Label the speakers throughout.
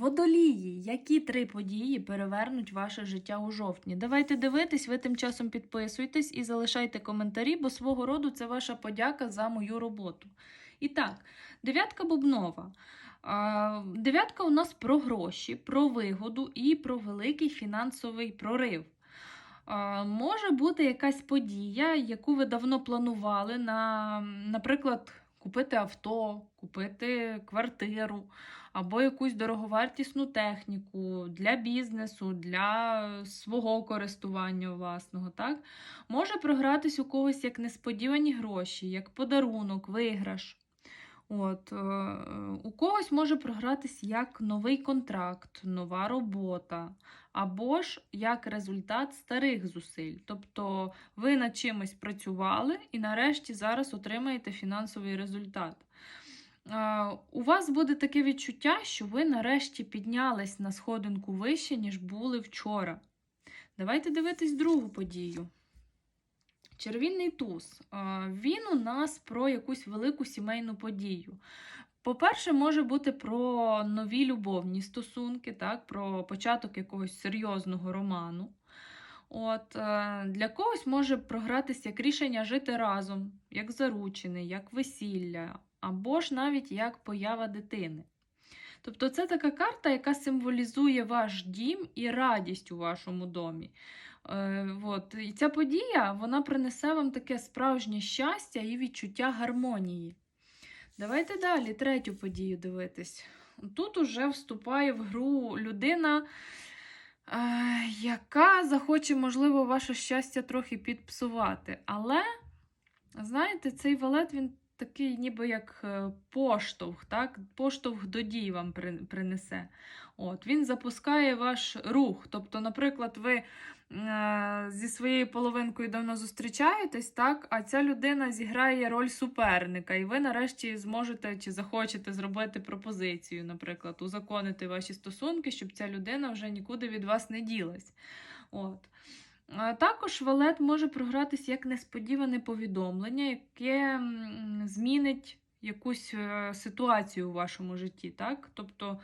Speaker 1: Водолії, які три події перевернуть ваше життя у жовтні? Давайте дивитись, ви тим часом підписуйтесь і залишайте коментарі, бо свого роду це ваша подяка за мою роботу. І так, дев'ятка бубнова. Дев'ятка у нас про гроші, про вигоду і про великий фінансовий прорив. Може бути якась подія, яку ви давно планували, на, наприклад, купити авто, купити квартиру або якусь дороговартісну техніку для бізнесу, для свого користування власного. Так? Може програтись у когось як несподівані гроші, як подарунок, виграш. От, е, у когось може програтись як новий контракт, нова робота, або ж як результат старих зусиль. Тобто ви над чимось працювали і нарешті зараз отримаєте фінансовий результат. Е, У вас буде таке відчуття, що ви нарешті піднялись на сходинку вище, ніж були вчора. Давайте дивитись другу подію. Червінний туз. Е, Він у нас про якусь велику сімейну подію. По-перше, може бути про нові любовні стосунки, так, про початок якогось серйозного роману. От, е, Для когось може програтися як рішення жити разом, як заручений, як весілля, або ж навіть як поява дитини. Тобто це така карта, яка символізує ваш дім і радість у вашому домі. Е, от. І ця подія вона принесе вам таке справжнє щастя і відчуття гармонії. Давайте далі третю подію дивитись. Тут уже вступає в гру людина, е, яка захоче, можливо, ваше щастя трохи підпсувати. Але, знаєте, цей валет він такий, ніби як е, поштовх, так? поштовх до дій вам принесе. От, Він запускає ваш рух. Тобто, наприклад, ви е, зі своєю половинкою давно зустрічаєтесь, так? а ця людина зіграє роль суперника, і ви нарешті зможете чи захочете зробити пропозицію, наприклад, узаконити ваші стосунки, щоб ця людина вже нікуди від вас не ділась. От. Також валет може програтися як несподіване повідомлення, яке змінить якусь е, ситуацію у вашому житті. Так? Тобто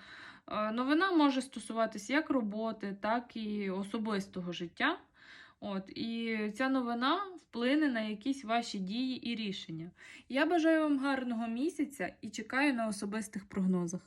Speaker 1: е, новина може стосуватися як роботи, так і особистого життя. От, І ця новина вплине на якісь ваші дії і рішення. Я бажаю вам гарного місяця і чекаю на особистих прогнозах.